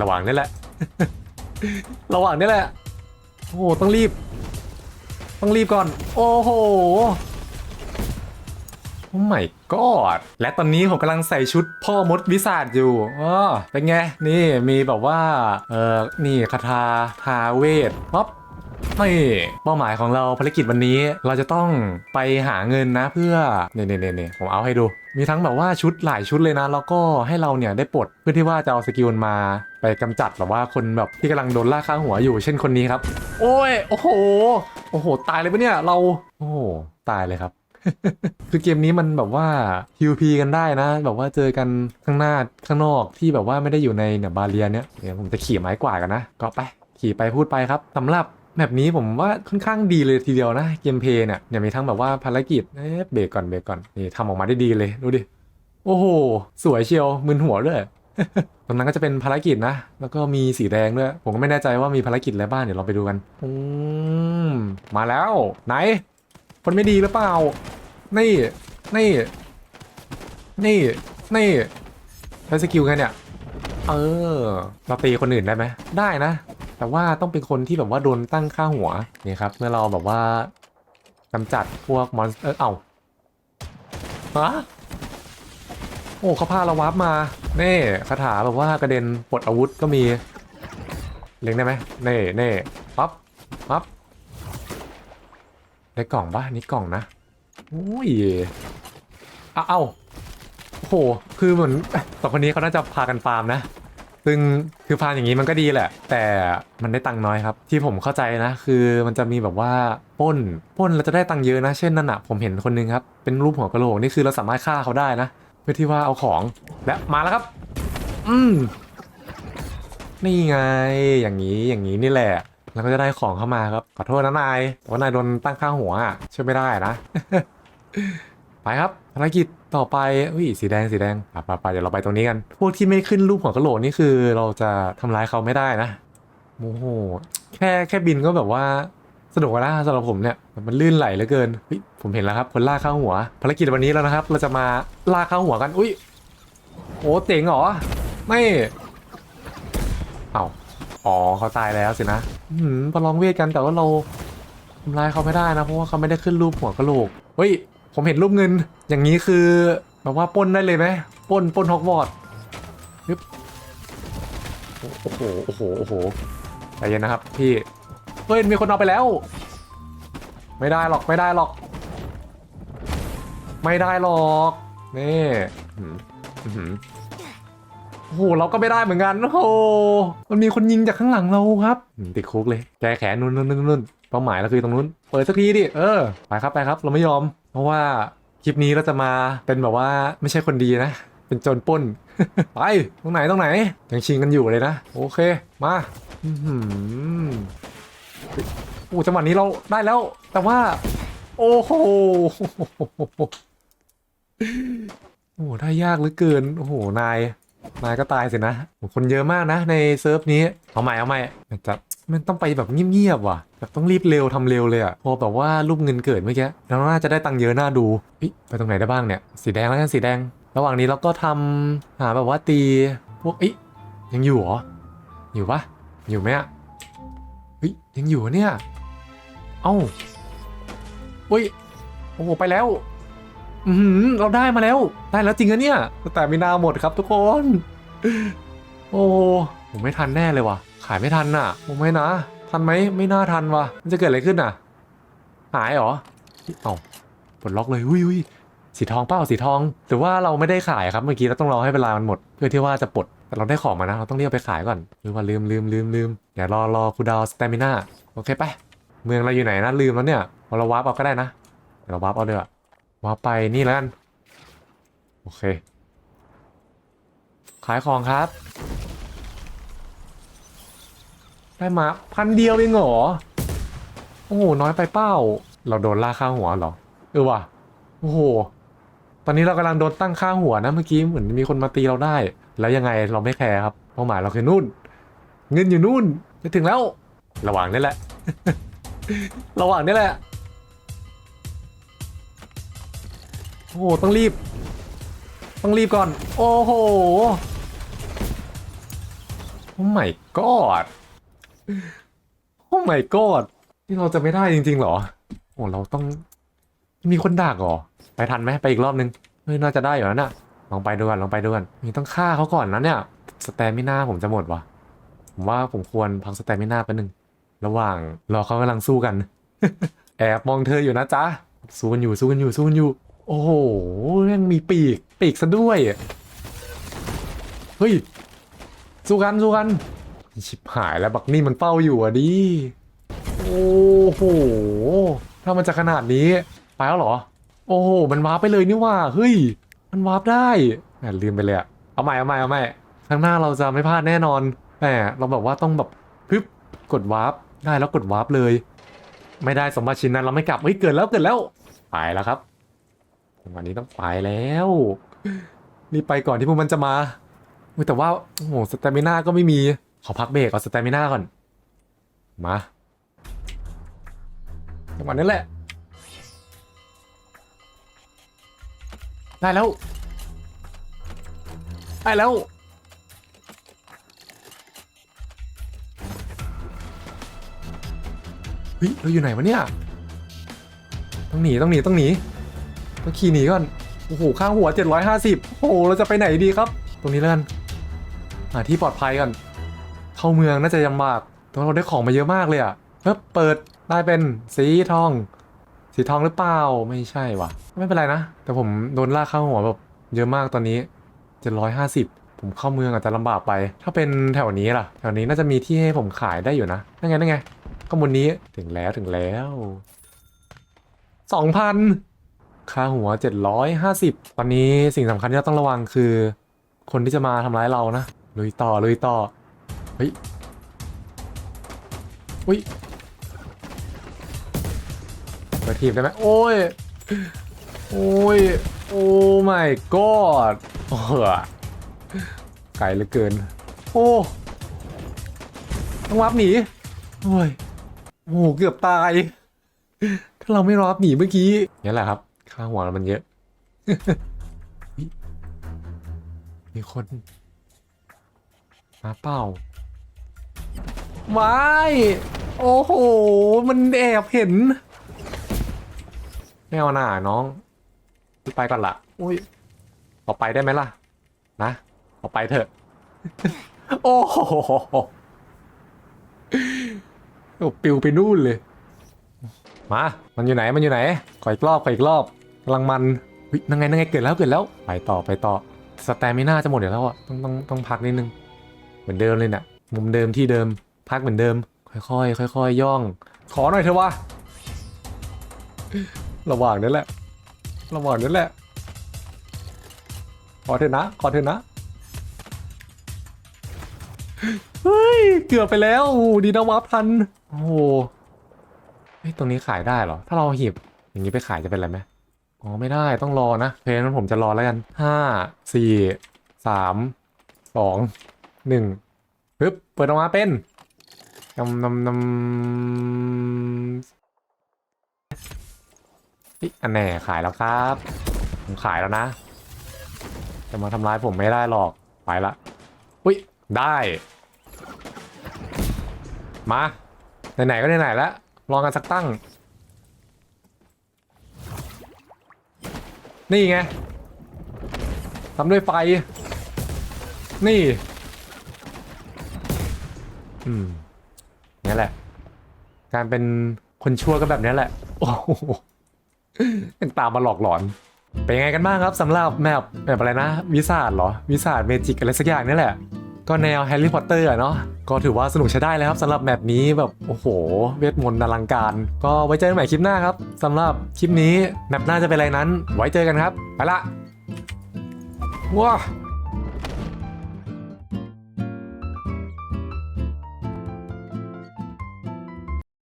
ระหว่างนี่แหละ ระหว่างนี่แหละ โอ้โห ต้องรีบ ต้องรีบก่อน โอ้โหโอ้ไม่กอดและตอนนี้ผมกำลังใส่ชุดพ่อมดวิสาดอยู่อ๋อเป็นไง นี่มีแบบว่า เออนี่คาถาทาเวทป๊อป นี่เป้าหมายของเราภารกิจวันนี้เราจะต้องไปหาเงินนะเพื่อเนี่ยเนี่ยเนี่ยผมเอาให้ดู มีทั้งแบบว่าชุดหลายชุดเลยนะ แล้วก็ให้เราเนี่ยได้ปลดเพื่อที่ว่าจะเอาสกิลมาไปกำจัดแบบว่าคนแบบที่กำลังโดนล่าข้างหัวอยู่ เช่นคนนี้ครับ โอ้ยโอ้โหโอ้โห ตายเลยปะเนี่ยเราโอ้โหตายเลยครับคือเกมนี้มันแบบว่า PVP กันได้นะ แบบว่าเจอกันข้างหน้าข้างนอกที่แบบว่าไม่ได้อยู่ในเนี่ยบาเรียเนี่ยเดี๋ยวผมจะขี่ไม้กวาดกันนะ ก็ไป ขี่ไปพูดไปครับสำหรับ แบบนี้ผมว่าค่อนข้างดีเลยทีเดียวนะเกมเพย์เนี่ยเนี่ยมีทั้งแบบว่าภารกิจเอ๊ะเบรกก่อนเบรกก่อนนี่ทำออกมาได้ดีเลยดูดิโอ้โห สวยเชียวมึนหัวด้วยตรงนั้นก็จะเป็นภารกิจนะ แล้วก็มีสีแดงด้วย ผมก็ไม่แน่ใจว่ามีภารกิจอะไรบ้างเดี๋ยวเราไปดูกันอืมมาแล้ว ไหน คนไม่ดีหรือเปล่า นี่ นี่ นี่ นี่ใช้สกิลไงเนี่ย เออ เราตีคนอื่นได้ไหม ได้นะ แต่ว่าต้องเป็นคนที่แบบว่าโดนตั้งค่าหัวนี่ครับ เมื่อเราแบบว่ากำจัดพวกมอนสเตอร์เอ้าฮะโอ้เขาพาเราวาร์ปมาเน่คาถาแบบว่ากระเด็นปลดอาวุธก็มีเล็งได้ไหมเน่เน่ปั๊บปั๊บได้กล่องปะนี่กล่องนะโอ้ยอ้าเอ้าโอ้โหคือเหมือนสองคนนี้เขาน่าจะพากันฟาร์มนะ ซึ่งคือฟาร์มอย่างนี้มันก็ดีแหละ แต่มันได้ตังค์น้อยครับ ที่ผมเข้าใจนะ คือมันจะมีแบบว่าปล้นปล้นเราจะได้ตังค์เยอะนะ เช่นนั่นอะผมเห็นคนนึงครับ เป็นรูปหัวกะโหลกนี่คือเราสามารถฆ่าเขาได้นะ เพื่อที่ว่าเอาของและมาแล้วครับ อืมนี่ไง อย่างนี้อย่างนี้นี่แหละ แล้วก็จะได้ของเข้ามาครับขอโทษนะนายแต่ว่านายโดนตั้งค่าหัวอะช่วยไม่ได้นะ ไปครับภารกิจต่อไปอุ้ยสีแดงสีแดงไปไปไปเดี๋ยวเราไปตรงนี้กัน พวกที่ไม่ขึ้นรูปหัวกะโหลกนี่คือเราจะทำร้ายเขาไม่ได้นะโอ้โหแค่แค่บินก็แบบว่าสนุกแล้วนะสำหรับผมเนี่ยมันลื่นไหลเหลือเกินเฮ้ยผมเห็นแล้วครับคนล่าข้าหัว ภารกิจวันนี้แล้วนะครับ เราจะมาล่าข้าหัวกันอุ้ยโอ้เจ๋งเหรอไม่เอ้าอ๋อเขาตายแล้วสินะอืมประลองเวทกันแต่ว่าเราทำร้ายเขาไม่ได้นะเพราะว่าเขาไม่ได้ขึ้นรูปหัวกะโหลกเฮ้ย ผมเห็นรูปเงิน อย่างนี้คือแบบว่าป้นได้เลยไหมป้นป้นฮอกวอตส์ปึ๊บโอ้โหโอ้โหโอ้โหใจเย็นนะครับพี่เฮ้ยมีคนเอาไปแล้ว ไม่ได้หรอกไม่ได้หรอก ไม่ได้หรอกนี่โอ้โหเราก็ไม่ได้เหมือนกันโอ้โหมันมีคนยิงจากข้างหลังเราครับติดคุกเลยแกแขนนู่นนู่นนู่นนู่นเป้าหมายเราคือตรงนู้น เปิดสักทีดิเออไปครับไปครับ เราไม่ยอม เพราะว่าคลิปนี้เราจะมาเป็นแบบว่าไม่ใช่คนดีนะ เป็นโจรปล้น ไปตรงไหนตรงไหนยังชิงกันอยู่เลยนะ โอเคมาอื้อหือโอ้จังหวะนี้เราได้แล้ว แต่ว่า โอ้โหโอ้โหได้ยากเหลือเกิน โอ้โห นาย นายก็ตายสินะ คนเยอะมากนะ ในเซิร์ฟนี้ เอาใหม่เอาใหม่มันจะ มันต้องไปแบบเงียบๆว่ะแบบต้องรีบเร็วทำเร็วเลยอะพอแบบว่ารูปเงินเกิดเมื่อกี้เราน่าจะได้ตังค์เยอะน่าดูไปตรงไหนได้บ้างเนี่ยสีแดงแล้วกันสีแดง ระหว่างนี้เราก็ทำหาแบบว่าตีพวกอ๊ะยังอยู่เหรออยู่ปะอยู่ไหมอะเฮ้ยยังอยู่เนี่ยเอ้าเฮ้ยโอ้โหไปแล้วอือหือเราได้มาแล้วได้แล้วจริงอะเนี่ยแต่มีนาหมดครับทุกคน โอ้ผมไม่ทันแน่เลยว่ะายไม่ทันน่ะผมไม่นะ ทันไหมไม่น่าทันวะมันจะเกิดอะไรขึ้นน่ะ หายเหรอเอ้าปลดล็อกเลยอุ้ยอุ้ยสีทองเปล่าสีทอง แต่ว่าเราไม่ได้ขายครับเมื่อกี้เราต้องรอให้เวลามันหมด เพื่อที่ว่าจะปลดแต่เราได้ของมานะ เราต้องเรียกไปขายก่อนหรือว่าลืมลืมลืมลืมเดี๋ยวรอรอคูดาวสเตมิน่าโอเคไป เมืองเราอยู่ไหนนะลืมแล้วเนี่ยเอเราวาร์ปเอาก็ได้นะเราวาร์ปเอาเดี๋ยววาร์ปไปนี่แล้วกันโอเค ขายของครับ ได้มาพันเดียวเองเหรอ โอ้โห น้อยไปเป้า เราโดนล่าค่าหัวเหรอ เออว่ะ โอ้โห ตอนนี้เรากำลังโดนตั้งค่าหัวนะเมื่อกี้เหมือนมีคนมาตีเราได้ แล้วยังไงเราไม่แคร์ครับ เป้าหมายเราคือนู่น เงินอยู่นู่นจะถึงแล้ว ระหว่างนี่แหละ ระหว่างนี่แหละ โอ้โห ต้องรีบ ต้องรีบก่อน โอ้โห โอ้ my god โอ้ my god นี่เราจะไม่ได้จริงๆหรอ โอ้เราต้องมีคนดักหรอ ไปทันไหมไปอีกรอบนึงเฮ้ยน่าจะได้อยู่แล้วน่ะลองไปดูกันลองไปดูกันนี่ต้องฆ่าเขาก่อนนะเนี่ยสแตมิน่าผมจะหมดวะผมว่าผมควรพักสแตมิน่าแป๊บนึงระหว่างรอเขากำลังสู้กัน แอบมองเธออยู่นะจ๊ะสู้กันอยู่สู้กันอยู่สู้กันอยู่ โอ้โหยังมีปีกปีกซะด้วยเฮ้ยสู้กันสู้กัน ชิบหายแล้วบักนี่มันเฝ้าอยู่อะดิ โอ้โห ถ้ามันจะขนาดนี้ ไปแล้วเหรอ โอ้โห มันวาร์ปไปเลยนี่ว่า เฮ้ย มันวาร์ปได้แหมลืมไปเลยอะเอาใหม่เอาใหม่เอาใหม่ข้างหน้าเราจะไม่พลาดแน่นอนแหมเราแบบว่าต้องแบบพึบกดวาร์ปได้แล้วกดวาร์ปเลย ไม่ได้สมบัติชิ้นนั้นเราไม่กลับเฮ้ยเกิดแล้วเกิดแล้ว ไปแล้วครับ วันนี้ต้องไปแล้วรีบไปก่อนที่พวกมันจะมาแต่ว่าโอ้โหสเตมิน่าก็ไม่มี ขอพักเบรกเอาสเตมิน่าก่อน มาจังหวะนี้แหละ ได้แล้ว ได้แล้ว เฮ้ย เราอยู่ไหนวะเนี่ย ต้องหนีต้องหนีต้องหนีต้องขี่หนีก่อน โอ้โห ข้างหัว 750 โอ้โห เราจะไปไหนดีครับ ตรงนี้แล้วกันหาที่ปลอดภัยก่อน เข้าเมืองน่าจะยำบากแต่ว่าเราได้ของมาเยอะมากเลยอะเฮ้ยเปิดได้เป็นสีทอง สีทองหรือเปล่าไม่ใช่วะไม่เป็นไรนะ แต่ผมโดนลากเข้าหัวแบบเยอะมากตอนนี้750ผมเข้าเมืองอาจจะลำบากไป ถ้าเป็นแถวนี้ล่ะ แถวนี้น่าจะมีที่ให้ผมขายได้อยู่นะนั่นไงนั่นไงก็บนนี้ถึงแล้วถึงแล้ว2,000ค่าหัว 750 ตอนนี้สิ่งสำคัญที่เราต้องระวังคือ คนที่จะมาทำร้ายเรานะ ลุยต่อ ลุยต่อ ฮ้ยอุ้ยเปิดทีมได้ไหมโอ้ย โอ้ย โอ้ my god โอ้โหไกลเหลือเกิน โอ้ต้องวับหนี โอ้ย โอ้เกือบตาย ถ้าเราไม่รับหนีเมื่อกี้นี่แหละครับค่าหัวมันเยอะ มีคน มาเป้า ว้ายโอ้โห มันแอบเห็นไม่เอาหน่าน้องไปก่อนละอุ้ยออกไปได้ไหมล่ะ นะออกไปเถอะ โอ้โหโอ้ปิวไปนู่นเลย มา มันอยู่ไหน มันอยู่ไหนขออีกรอบขออีกรอบกำลังมันเฮ้ยนั่งไงนั่งไงเกิดแล้วเกิดแล้ว ไปต่อไปต่อ สแตมิน่าจะหมดเดี๋ยวแล้วอะ ต้องต้องต้องพักนิดนึง เหมือนเดิมเลยเนี่ยมุมเดิมที่เดิม พักเหมือนเดิม ค่อยๆค่อยๆย่อง ขอหน่อยเถอะวะระหว่างนั้นแหละระหว่างนั้นแหละขอเถอะนะขอเถอะนะเฮ้ยเกือบไปแล้วโอ้โหดีนะวับทันโอ้โหเฮ้ยตรงนี้ขายได้เหรอ ถ้าเราหีบอย่างนี้ไปขายจะเป็นอะไรไหมอ๋อไม่ได้ต้องรอนะเพราะฉะนั้นผมจะรอแล้วกันห้าสี่สามสองหนึ่งปึ๊บเปิดออกมาเป็น นำนำนำเฮ้ยอันแน่ขายแล้วครับ ผมขายแล้วนะ จะมาทำร้ายผมไม่ได้หรอก ไปละอุ้ย ได้ มา ไหน ๆ ก็ไหนๆแล้ว ลองกันสักตั้ง นี่ไงทำด้วยไฟ นี่ อืม นี่แหละ การเป็นคนชั่วก็แบบนี้แหละ โอ้โหยังตามมาหลอกหลอน เป็นยังไงกันบ้างครับสำหรับแมปแมปอะไรนะ วิสาดเหรอ วิสาดเมจิกอะไรสักอย่างนี่แหละ ก็แนวแฮร์รี่พอตเตอร์อะเนาะ ก็ถือว่าสนุกใช้ได้แล้วครับสำหรับแมปนี้แบบ โอ้โห เวทมนต์อลังการ ก็ไว้เจอกันใหม่คลิปหน้าครับสำหรับคลิปนี้แมปหน้าจะเป็นอะไรนั้น ไว้เจอกันครับ ไปละว้า